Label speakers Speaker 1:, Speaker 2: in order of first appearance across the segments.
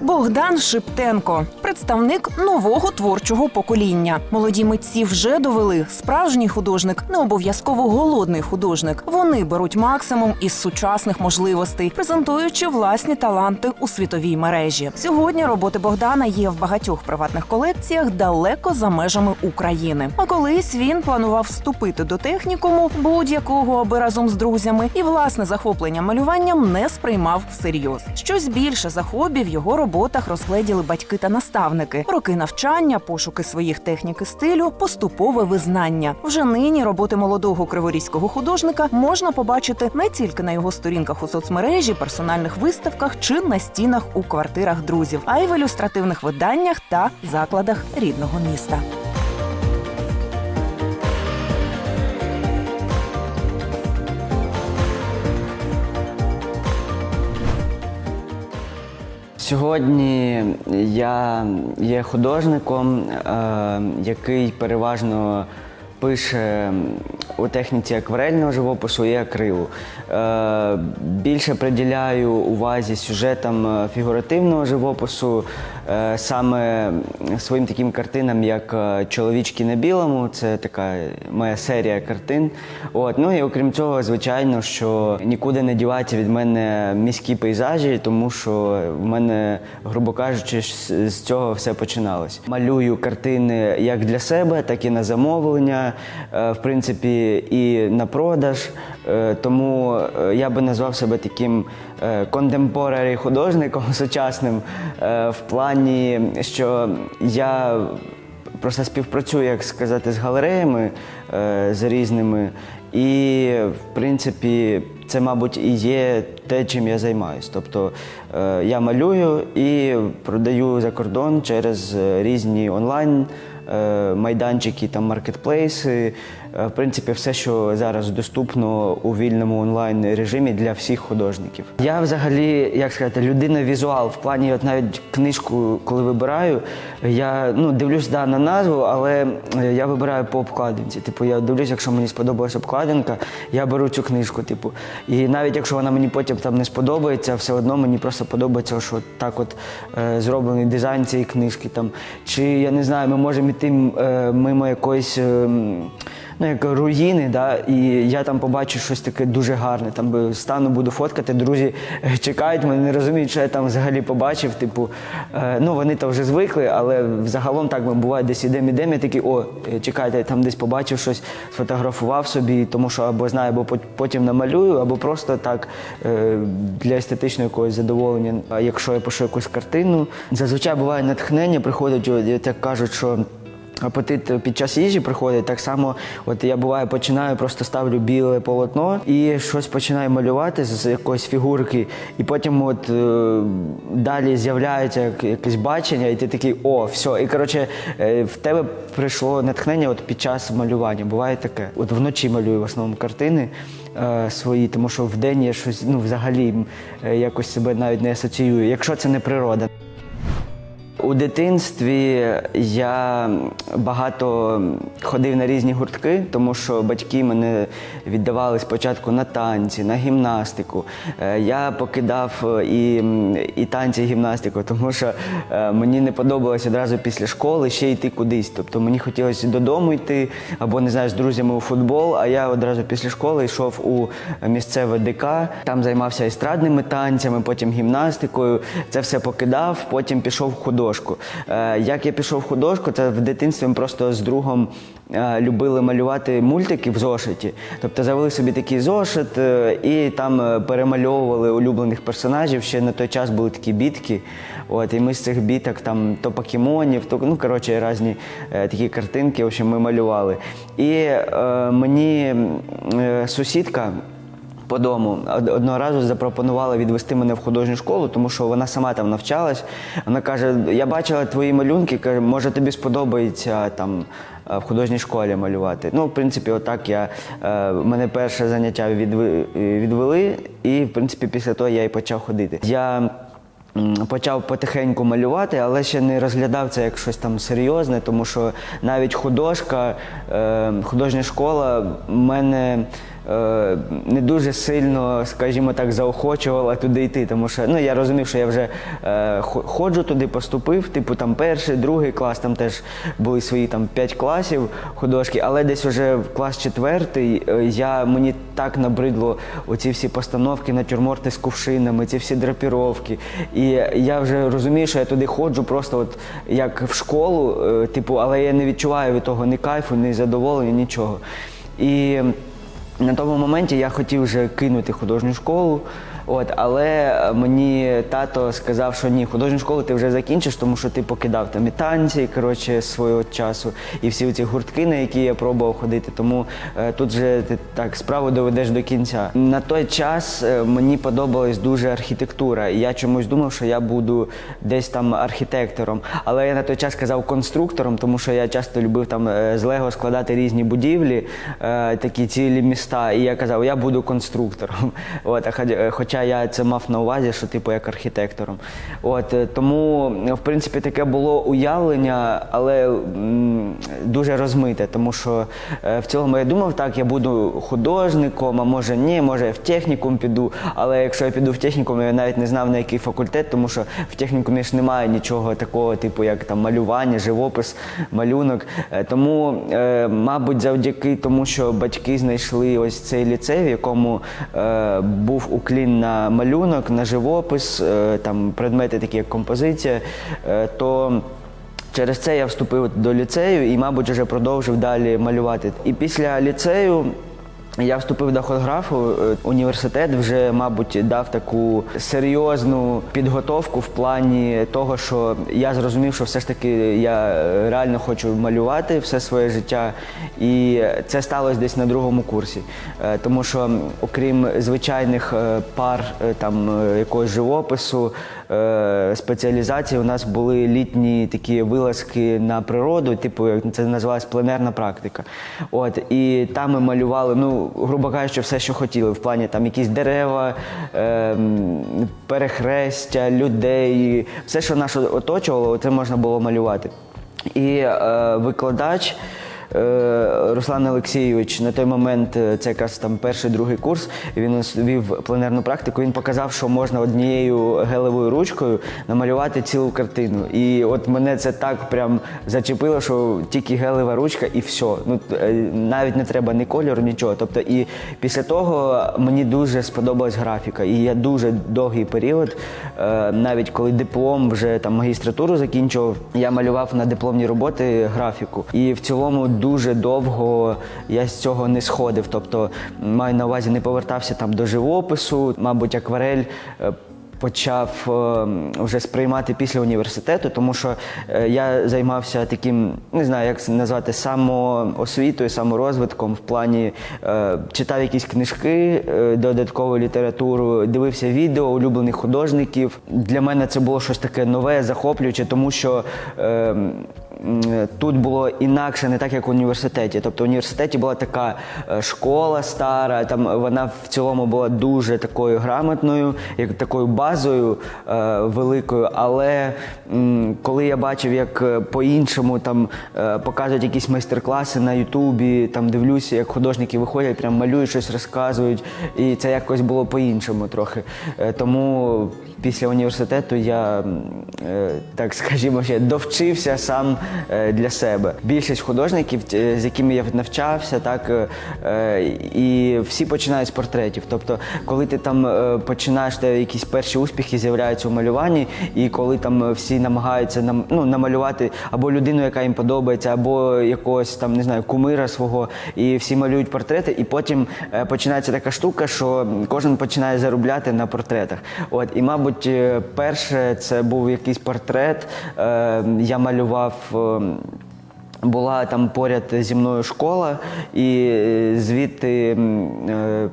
Speaker 1: Богдан Шиптенко, представник нового творчого покоління. Молоді митці вже довели. Справжній художник не обов'язково голодний художник. Вони беруть максимум із сучасних можливостей, презентуючи власні таланти у світовій мережі. Сьогодні роботи Богдана є в багатьох приватних колекціях далеко за межами України. А колись він планував вступити до технікуму будь-якого, аби разом з друзями, і власне захоплення малюванням не сприймав всерйоз. Щось більше за хобі в його роботах розгледіли батьки та наставники. Роки навчання, пошуки своїх техніки стилю, поступове визнання. Вже нині роботи молодого криворізького художника можна побачити не тільки на його сторінках у соцмережі, персональних виставках чи на стінах у квартирах друзів, а й в ілюстративних виданнях та закладах рідного міста.
Speaker 2: Сьогодні я є художником, е, який переважно пише у техніці акварельного живопису і акрилу. Е, Більше приділяю увазі сюжетам е, фігуративного живопису, саме своїм таким картинам, як е, Чоловічки на білому, це така моя серія картин. От. Ну і окрім цього, звичайно, що нікуди не дівається від мене міські пейзажі, тому що в мене, грубо кажучи, з цього все починалось. Малюю картини як для себе, так і на замовлення, е, в принципі, і на продаж. Е, Тому е, я би назвав себе таким контемпорарі художником сучасним е, в плані, що я просто співпрацюю, як сказати, з галереями е, з різними. І, в принципі, це, мабуть, і є те, чим я займаюсь. Тобто е, я малюю і продаю за кордон через е, різні онлайн. е, Майданчики, там маркетплейси, Е, в принципі, все, що зараз доступно у вільному онлайн режимі для всіх художників. Я взагалі, як сказати, людина візуал. В плані, от навіть книжку, коли вибираю, я ну дивлюсь да, на назву, але е, я вибираю по обкладинці. Типу, я дивлюсь, якщо мені сподобалась обкладинка, я беру цю книжку. Типу, і навіть якщо вона мені потім там не сподобається, все одно мені просто подобається, що так от е, зроблений дизайн цієї книжки. Там чи я не знаю, ми можемо йти е, мимо якоїсь. Е, ну, як руїни, да, і я там побачу щось таке дуже гарне. Там стану, буду фоткати, друзі е, чекають, мене не розуміють, що я там взагалі побачив. Типу, е, ну вони то вже звикли, але взагалом так буває, десь ідемо, ідемо, я такий, о, е, чекайте, я там десь побачив щось, сфотографував собі, тому що або знаю, або потім намалюю, або просто так для естетичного якогось задоволення. А якщо я пишу якусь картину, зазвичай буває натхнення, приходить, так кажуть, що. Апетит під час їжі приходить так само. От я буває починаю, просто ставлю біле полотно і щось починаю малювати з якоїсь фігурки, і потім от е, далі з'являється якесь бачення, і ти такий о, все. І коротше, е, в тебе прийшло натхнення от під час малювання. Буває таке. От вночі малюю в основному картини е, свої, тому що вдень я щось ну взагалі якось себе навіть не асоціюю, якщо це не природа. У дитинстві я багато ходив на різні гуртки, тому що батьки мене віддавали спочатку на танці, на гімнастику. Е, Я покидав е, і, і танці, і гімнастику, тому що е, мені не подобалося одразу після школи ще йти кудись. Тобто мені хотілося додому йти або не знаю, з друзями у футбол. А я одразу після школи йшов у місцеве ДК, там займався естрадними танцями, потім гімнастикою. Це все покидав, потім пішов в художку. Е, Як я пішов в художку, це в дитинстві ми просто з другом е, любили малювати мультики в зошиті. Тобто завели собі такий зошит е, і там перемальовували улюблених персонажів. Ще на той час були такі бітки. От, і ми з цих біток там то покемонів, то ну коротше різні такі картинки. В общем, ми малювали. І е, мені сусідка по дому одного разу запропонувала відвести мене в художню школу, тому що вона сама там навчалась. Вона каже: Я бачила твої малюнки, каже, може тобі сподобається там е, в художній школі малювати. Ну, в принципі, отак я е, мене перше заняття відвели, і в принципі після того я і почав ходити. Я Почав потихеньку малювати, але ще не розглядав це як щось там серйозне, тому що навіть художка, е, художня школа мене е, не дуже сильно, скажімо так, заохочувала туди йти. Тому що ну, я розумів, що я вже е, ходжу туди, поступив, типу там перший, другий клас, там теж були свої там п'ять класів художки, але десь вже в клас четвертий е, я мені так набридло оці всі постановки, натюрморти з кувшинами, ці всі драпіровки. І я вже розумію, що я туди ходжу просто от як в школу, е, типу, але я не відчуваю від того ні кайфу, ні задоволення, нічого. І на тому моменті я хотів вже кинути художню школу. От, але мені тато сказав, що ні, художню школу ти вже закінчиш, тому що ти покидав там і танці коротше, свого часу, і всі ці гуртки, на які я пробував ходити. Тому е, тут вже ти так справу доведеш до кінця. На той час е, мені подобалась дуже архітектура, і я чомусь думав, що я буду десь там архітектором. Але я на той час казав конструктором, тому що я часто любив там е, з Лего складати різні будівлі, е, такі цілі міста. І я казав, я буду конструктором. От, а е, хоча я це мав на увазі, що типу як архітектором. От е, тому, е, в принципі, таке було уявлення, але м, дуже розмите, тому що е, в цілому я думав, так, я буду художником, а може ні, може я в технікум піду. Але якщо я піду в технікум, я навіть не знав на який факультет, тому що в технікумі ж немає нічого такого, типу, як там малювання, живопис, малюнок. Е, Тому, е, мабуть, завдяки тому, що батьки знайшли ось цей ліцей, в якому е, був уклін на малюнок, на живопис, е, там предмети такі як композиція, е, то Через це я вступив до ліцею і, мабуть, вже продовжив далі малювати. І після ліцею я вступив до худграфу. Е, Університет вже, мабуть, дав таку серйозну підготовку в плані того, що я зрозумів, що все ж таки я е, реально хочу малювати все своє життя. І це сталося десь на другому курсі. Е, Тому що, окрім звичайних пар там якогось живопису, спеціалізації, у нас були літні такі вилазки на природу, типу, як це називалась пленерна практика. От, і там ми малювали, ну, грубо кажучи, все, що хотіли, в плані там якісь дерева, е, перехрестя, людей, все, що нас оточувало, це можна було малювати. І е, викладач. Е, Руслан Олексійович на той момент е, це якраз там перший другий курс. Він вів пленерну практику. Він показав, що можна однією гелевою ручкою намалювати цілу картину. І от мене це так прям зачепило, що тільки гелева ручка і все. Ну е, навіть не треба ні кольору, нічого. Тобто, і після того мені дуже сподобалась графіка. І я дуже довгий період, навіть коли диплом вже там магістратуру закінчував, я малював на дипломні роботи графіку. І в цілому дуже довго я з цього не сходив. Тобто, маю на увазі, не повертався там до живопису, мабуть, акварель. е, Почав е, вже сприймати після університету, тому що е, я займався таким, не знаю, як це назвати, самоосвітою, саморозвитком в плані читав якісь книжки, додаткову літературу, дивився відео улюблених художників. Для мене це було щось таке нове, захоплююче, тому що. Тут було інакше, не так як в університеті. Тобто в університеті була така е, школа стара, там вона в цілому була дуже такою грамотною, як такою базою е, великою. Але м, коли я бачив, як е, по-іншому там е, показують якісь майстер-класи на Ютубі, там дивлюся, як художники виходять, прям малюють щось, розказують, і це якось було по-іншому трохи. Е, тому після університету я, е, так скажімо, ще довчився сам для себе. Більшість художників, е, з якими я навчався, так е, е, і всі починають з портретів. Тобто, коли ти там е, починаєш, в якісь перші успіхи з'являються у малюванні, і коли там е, всі намагаються нам ну, намалювати або людину, яка їм подобається, або якогось там не знаю кумира свого, і всі малюють портрети, і потім е, починається така штука, що кожен починає заробляти на портретах. От і, мабуть, е, перше це був якийсь портрет. Е, я малював. Була там поряд зі мною школа, і е, звідти е,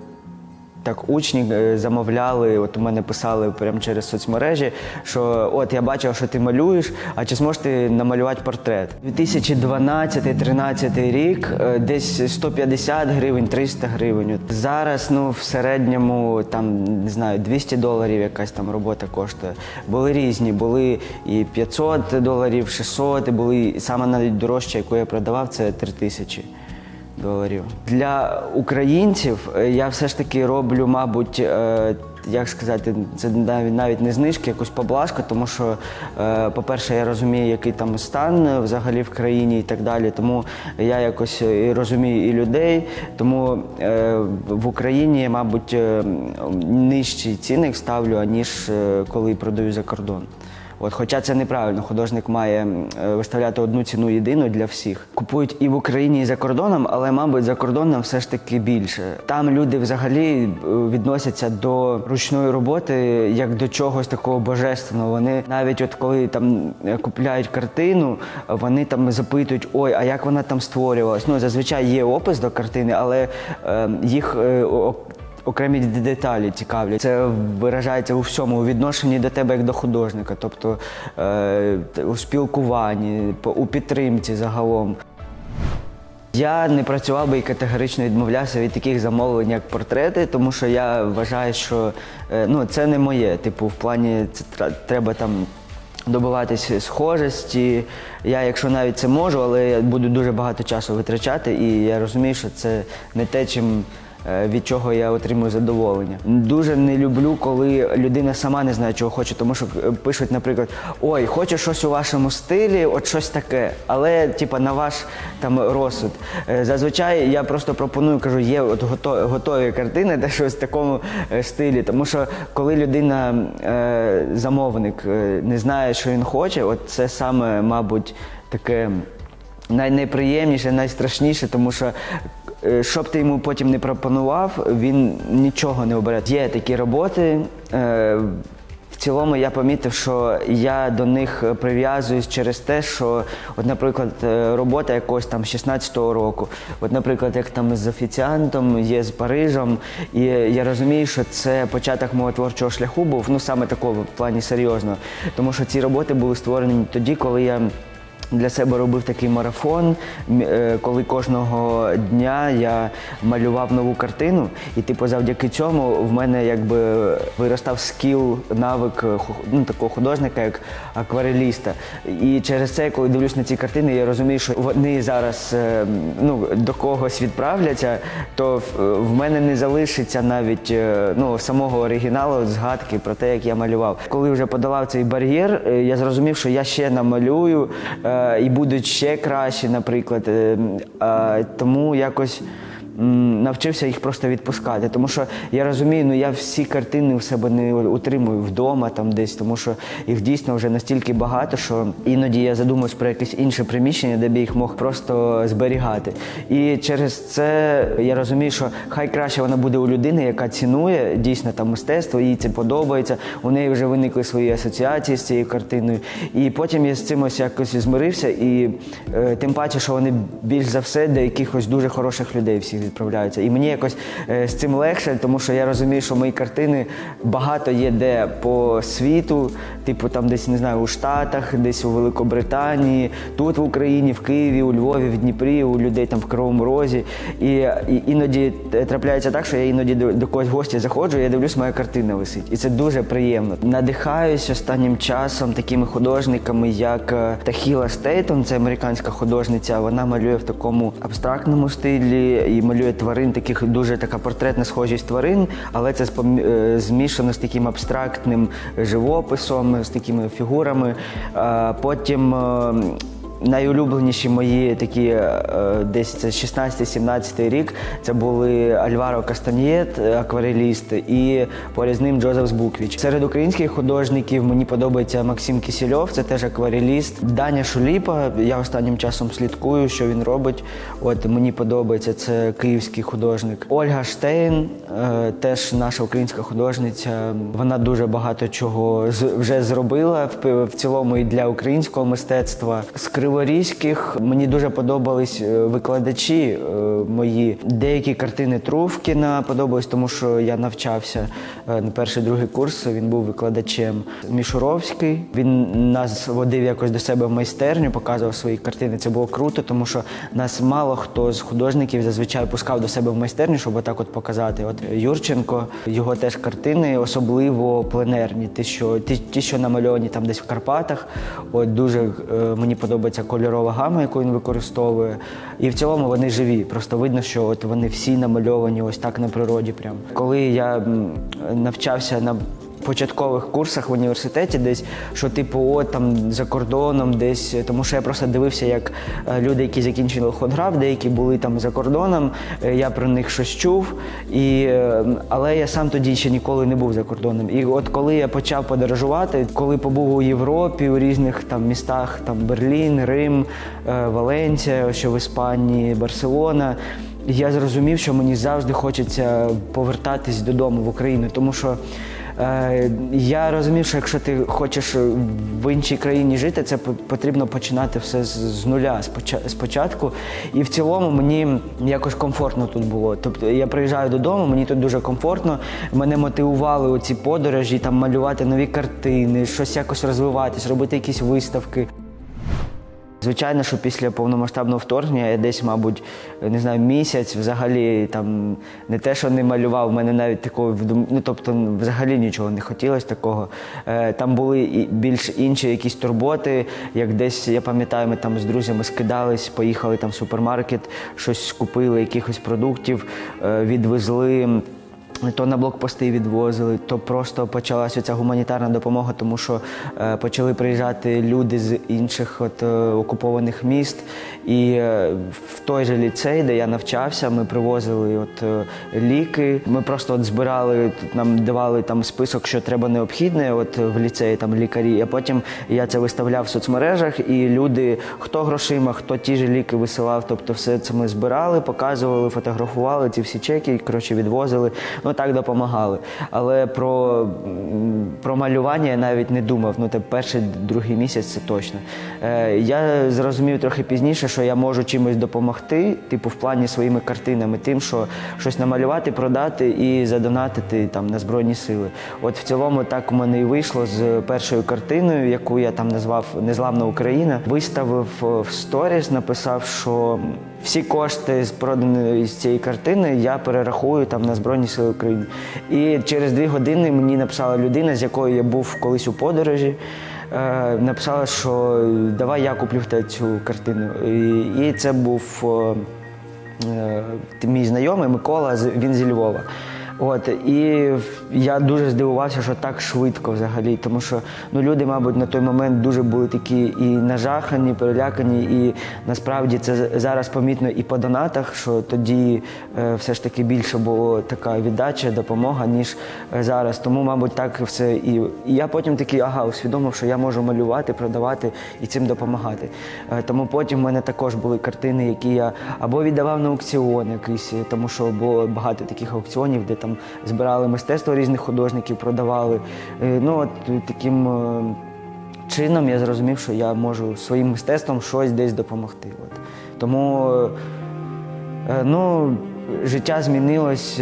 Speaker 2: так учні е, замовляли, от у мене писали прямо через соцмережі, що от я бачив, що ти малюєш, а чи зможеш ти намалювати портрет? 2012-13 рік е, десь 150 гривень, 300 гривень. Зараз ну, в середньому там, не знаю, 200 доларів якась там робота коштує. Були різні, були і 500 доларів, 600, і були саме навіть дорожча, яку я продавав, це 3000. Доларів. Для українців е, я все ж таки роблю, мабуть, е, як сказати, це навіть навіть не знижки, якусь поблажку, тому що, е, по-перше, я розумію, який там стан взагалі в країні і так далі. Тому я якось і розумію і людей. Тому в Україні, мабуть, нижчий цінник ставлю, аніж коли продаю за кордон. От, хоча це неправильно, художник має е, виставляти одну ціну єдину для всіх. Купують і в Україні, і за кордоном, але, мабуть, за кордоном все ж таки більше. Там люди взагалі е, відносяться до ручної роботи як до чогось такого божественного. Вони навіть от коли там е, купляють картину, вони там запитують, ой, а як вона там створювалась? Ну, зазвичай є опис до картини, але е, їх е, окремі деталі цікавлять. Це виражається у всьому, у відношенні до тебе як до художника, тобто е, у спілкуванні, у підтримці загалом. Я не працював би і категорично відмовлявся від таких замовлень, як портрети, тому що я вважаю, що е, ну, це не моє. Типу, в плані це треба там добиватися схожості. Я, якщо навіть це можу, але я буду дуже багато часу витрачати, і я розумію, що це не те, чим. Е, Від чого я отримую задоволення. Дуже не люблю, коли людина сама не знає, чого хоче, тому що е, пишуть, наприклад, ой, хочу щось у вашому стилі, от щось таке, але типа на ваш там розсуд. Е, Зазвичай я просто пропоную, кажу, є от гото- готові картини, де щось в такому стилі. Тому що коли людина, замовник, не знає, що він хоче, от це саме, мабуть, таке най- найприємніше, найстрашніше, тому що. Е, Що б ти йому потім не пропонував, він нічого не обере. Є такі роботи. е, в цілому я помітив, що я до них прив'язуюсь через те, що, от, наприклад, е, робота якогось там 16-го року, от, наприклад, як там з офіціантом, є з Парижем, і я розумію, що це початок мого творчого шляху був, ну саме такого в плані серйозно. Тому що ці роботи були створені тоді, коли я. Для себе робив такий марафон, е, коли кожного дня я малював нову картину, і типу завдяки цьому в мене якби виростав скіл, навик е, ну, такого художника, як аквареліста. І через це, коли дивлюсь на ці картини, я розумію, що вони зараз е, ну, до когось відправляться, то в- мене не залишиться навіть ну, самого оригіналу згадки про те, як я малював. Коли вже подолав цей бар'єр, я зрозумів, що я ще намалюю і будуть ще кращі, наприклад. Е, а, Тому якось. Навчився їх просто відпускати, тому що я розумію, ну я всі картини в себе не утримую вдома там десь, тому що їх дійсно вже настільки багато, що іноді я задумуюсь про якесь інше приміщення, де б їх мог просто зберігати. І через це я розумію, що хай краще вона буде у людини, яка цінує дійсно там мистецтво, їй це подобається. У неї вже виникли свої асоціації з цією картиною. І потім я з цим ось якось змирився, і е, тим паче, що вони більш за все до якихось дуже хороших людей всіх відправляються. І мені якось е, з цим легше, тому що я розумію, що мої картини багато є де по світу, типу там десь не знаю, у Штатах, десь у Великобританії, тут в Україні, в Києві, у Львові, в Дніпрі, у людей там в Кривому Розі. І, і іноді е, трапляється так, що я іноді до, до когось в гості заходжу, я дивлюсь, моя картина висить. І це дуже приємно. Надихаюсь останнім часом такими художниками, як е, Тахіла Стейтон, це американська художниця. Вона малює в такому абстрактному стилі і малює тварин, таких дуже така портретна схожість тварин, але це е, змішано з таким абстрактним живописом, з такими фігурами. Потім е, Найулюбленіші мої такі е, десь це 16-17 рік. Це були Альваро Кастаньєт, е, аквареліст, і поряд з ним Джозеф Збуквіч. Серед українських художників мені подобається Максим Кісільов, це теж аквареліст. Даня Шуліпа. Я останнім часом слідкую, що він робить. От мені подобається це київський художник. Ольга Штейн, е, теж наша українська художниця. Вона дуже багато чого вже зробила в, цілому і для українського мистецтва. З криворізьких мені дуже подобались е, викладачі е, мої. Деякі картини Трувкіна подобались, тому що я навчався е, на перший другий курс. Він був викладачем. Мішуровський. Він нас водив якось до себе в майстерню, показував свої картини. Це було круто, тому що нас мало хто з художників зазвичай пускав до себе в майстерню, щоб отак от показати. От Юрченко, його теж картини, особливо пленерні. Ті, що ті, що намальовані там десь в Карпатах. От дуже мені подобається кольорова гама, яку він використовує. І в цілому вони живі. Просто видно, що от вони всі намальовані ось так на природі. Прям. Коли я навчався на початкових курсах в університеті, десь що типу, от там за кордоном, десь тому, що я просто дивився, як е, люди, які закінчили ходграф, деякі були там за кордоном. е, Я про них щось чув, і, е, але я сам тоді ще ніколи не був за кордоном. І от коли я почав подорожувати, коли побув у Європі, у різних там містах, там Берлін, Рим, Валенція, що в Іспанії, Барселона. Я зрозумів, що мені завжди хочеться повертатись додому в Україну, тому що я розумів, що якщо ти хочеш в іншій країні жити, це по- потрібно починати все з, нуля, спочатку. І в цілому мені якось комфортно тут було. Тобто я приїжджаю додому, мені тут дуже комфортно. Мене мотивували оці подорожі, там малювати нові картини, щось якось розвиватись, робити якісь виставки. Звичайно, що після повномасштабного вторгнення я десь, мабуть, не знаю, місяць взагалі там не те, що не малював, в мене навіть такого ну тобто взагалі нічого не хотілося такого. Е, Там були більш інші якісь турботи, як десь я пам'ятаю, ми там з друзями скидались, поїхали там в супермаркет, щось скупили, якихось продуктів, е, відвезли. То на блокпости відвозили, то просто почалася ця гуманітарна допомога, тому що е, почали приїжджати люди з інших от, е, окупованих міст. І е, в той же ліцей, де я навчався, ми привозили от, е, ліки. Ми просто от збирали, нам давали там список, що треба необхідне от, в ліцеї, там лікарі. А потім я це виставляв в соцмережах, і люди, хто грошима, хто ті ж ліки висилав, тобто все це ми збирали, показували, фотографували ці всі чеки, коротше, відвозили. Ну так допомагали. Але про, про малювання я навіть не думав. Ну, те перший, другий місяць це точно. Е, я зрозумів трохи пізніше, що я можу чимось допомогти, типу, в плані своїми картинами, тим, що щось намалювати, продати і задонатити там на Збройні Сили. От в цілому так у мене і вийшло з першою картиною, яку я там назвав Незламна Україна. Виставив е, в сторіс, написав, що всі кошти з проданої з цієї картини я перерахую там на Збройні Сили України. І через дві години мені написала людина, з якою я був колись у подорожі. Е, Написала, що давай я куплю в тебе цю картину. І, це був е, е, мій знайомий Микола, він зі Львова. От і я дуже здивувався, що так швидко взагалі, тому що ну люди, мабуть, на той момент дуже були такі і нажахані, перелякані, і насправді це зараз помітно і по донатах, що тоді е, все ж таки більше було така віддача, допомога, ніж е, зараз. Тому, мабуть, так все і, і я потім такий, ага, усвідомив, що я можу малювати, продавати і цим допомагати. Е, Тому потім в мене також були картини, які я або віддавав на аукціон якийсь, тому що було багато таких аукціонів, де там збирали мистецтво різних художників, продавали. Е, Ну, от таким е, чином я зрозумів, що я можу своїм мистецтвом щось десь допомогти. От. Тому е, Ну, життя змінилось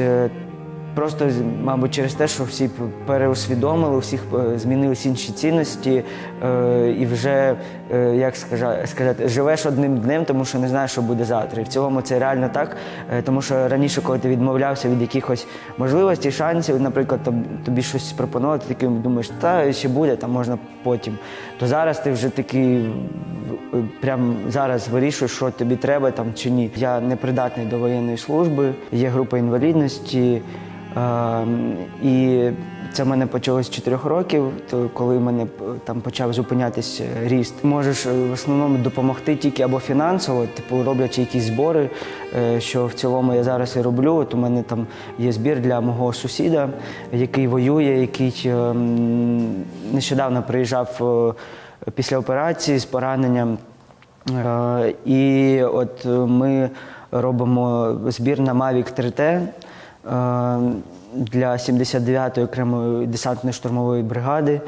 Speaker 2: просто, мабуть, через те, що всі переусвідомили, у всіх змінились інші цінності, і вже, е, як сказати, живеш одним днем, тому що не знаєш, що буде завтра. І в цілому це реально так, е, тому що раніше, коли ти відмовлявся від якихось можливостей, шансів, наприклад, тобі щось пропонувати, ти таким думаєш, та ще буде, там можна потім. То зараз ти вже такий е, прям зараз вирішуєш, що тобі треба там чи ні. Я не придатний до воєнної служби, є група інвалідності. е, І це в мене почалось з 4 років, то коли в мене там почав зупинятись е, ріст. Можеш е, в основному допомогти тільки або фінансово, типу роблячи якісь збори, е, що в цілому я зараз і роблю. От у мене там є збір для мого сусіда, який воює, який е, нещодавно приїжджав е, після операції з пораненням. Е, І от е, ми робимо збір на Mavic 3T е, для 79-ї окремої десантної штурмової бригади.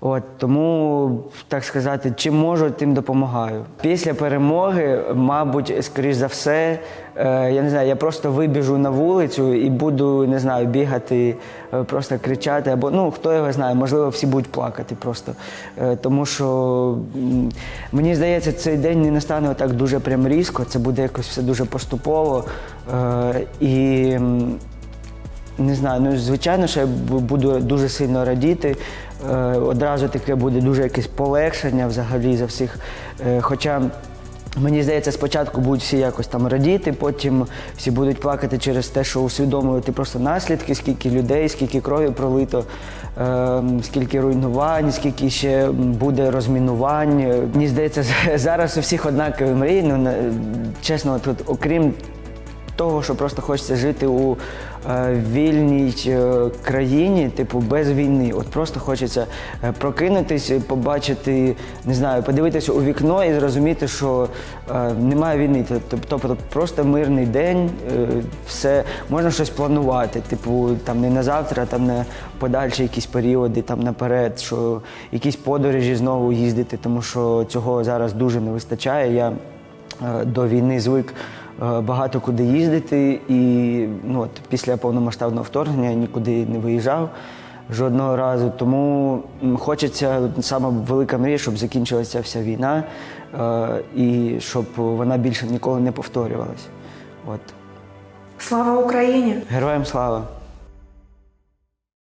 Speaker 2: От, тому, так сказати, чим можу, тим допомагаю. Після перемоги, мабуть, скоріш за все, е, я не знаю, я просто вибіжу на вулицю і буду, не знаю, бігати, е, просто кричати, або ну хто його знає, можливо, всі будуть плакати просто. Е, тому що мені здається, цей день не настане так дуже прям різко, це буде якось все дуже поступово. І Не знаю, ну звичайно, що я буду дуже сильно радіти. Е, одразу таке буде дуже якесь полегшення взагалі за всіх. Е, хоча мені здається, спочатку будуть всі якось там радіти, потім всі будуть плакати через те, що усвідомлювати просто наслідки, скільки людей, скільки крові пролито, е, скільки руйнувань, скільки ще буде розмінувань. Мені здається, зараз у всіх однакові мрії. Ну, чесно, тут окрім того, що просто хочеться жити у вільній е, країні, типу без війни. От просто хочеться е, прокинутись, побачити, не знаю, подивитися у вікно і зрозуміти, що е, немає війни. Тобто просто мирний день, е, все можна щось планувати. Типу, там не на завтра, там на подальші якісь періоди, там наперед, що якісь подорожі знову їздити, тому що цього зараз дуже не вистачає. Я е, до війни звик е, багато куди їздити, і ну, от, після повномасштабного вторгнення я нікуди не виїжджав жодного разу. Тому хочеться саме велика мрія, щоб закінчилася вся війна е, і щоб вона більше ніколи не повторювалася. От.
Speaker 3: Слава Україні!
Speaker 2: Героям слава!